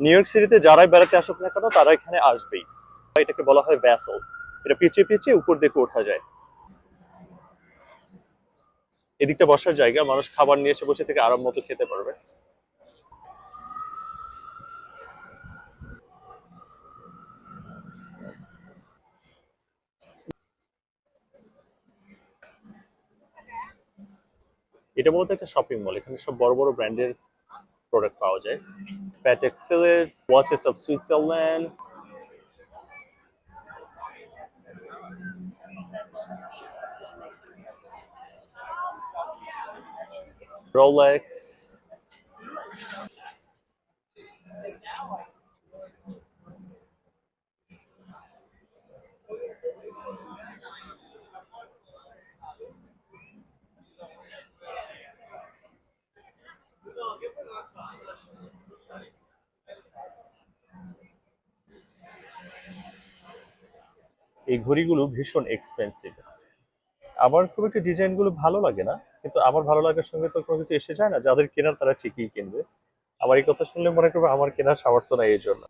New York সিটিতে যারাই বেড়াতে আসুক না কেন, তারা এখানে আসবেই। এটাকে বলা হয় ভ্যাসল এটা পিছিয়ে পিছিয়ে উপর দিকে ওঠা যায়। এদিকটা বসার জায়গা, মানুষ খাবার নিয়ে এসে বসে থেকে আরাম মতো খেতে পারবে। এটা মূলত একটা শপিং মল এখানে সব বড় বড় ব্র্যান্ডের প্রোডাক্ট পাওয়া যায় Patek Philippe watches of Switzerland Rolex এই ঘড়িগুলো ভীষণ এক্সপেন্সিভ আমার খুব একটা ডিজাইনগুলো ভালো লাগে না, কিন্তু আমার ভালো লাগার সঙ্গে তো কোনো কিছু এসে যায় না, যাদের কেনার তারা ঠিকই কিনবে। আমার এই কথা শুনলে মনে করবে আমার কেনার সামর্থ্য নাই এই জন্য।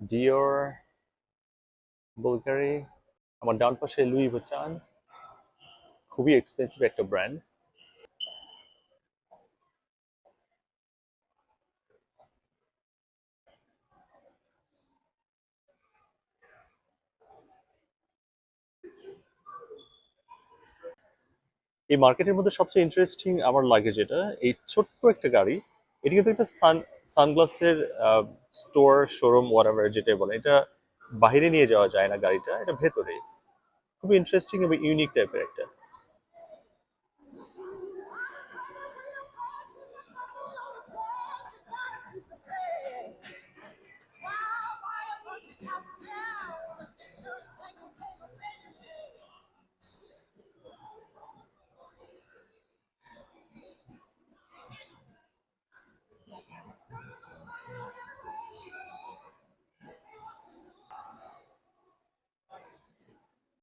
ডিওর বুলগারি আমার ডান পাশে লুই ভুচান খুবই এক্সপেন্সিভ একটা ব্র্যান্ড এই মার্কেটের মধ্যে সবচেয়ে ইন্টারেস্টিং আমার লাগে যেটা, এই ছোট্ট একটা গাড়ি, এটা কিন্তু একটা সান সানগ্লাসের স্টোর শোরুম ওয়ারাভার যেটা বলে এটা বাইরে নিয়ে যাওয়া যায় না গাড়িটা, এটা ভেতরে খুবই ইন্টারেস্টিং এবং ইউনিক টাইপের একটা।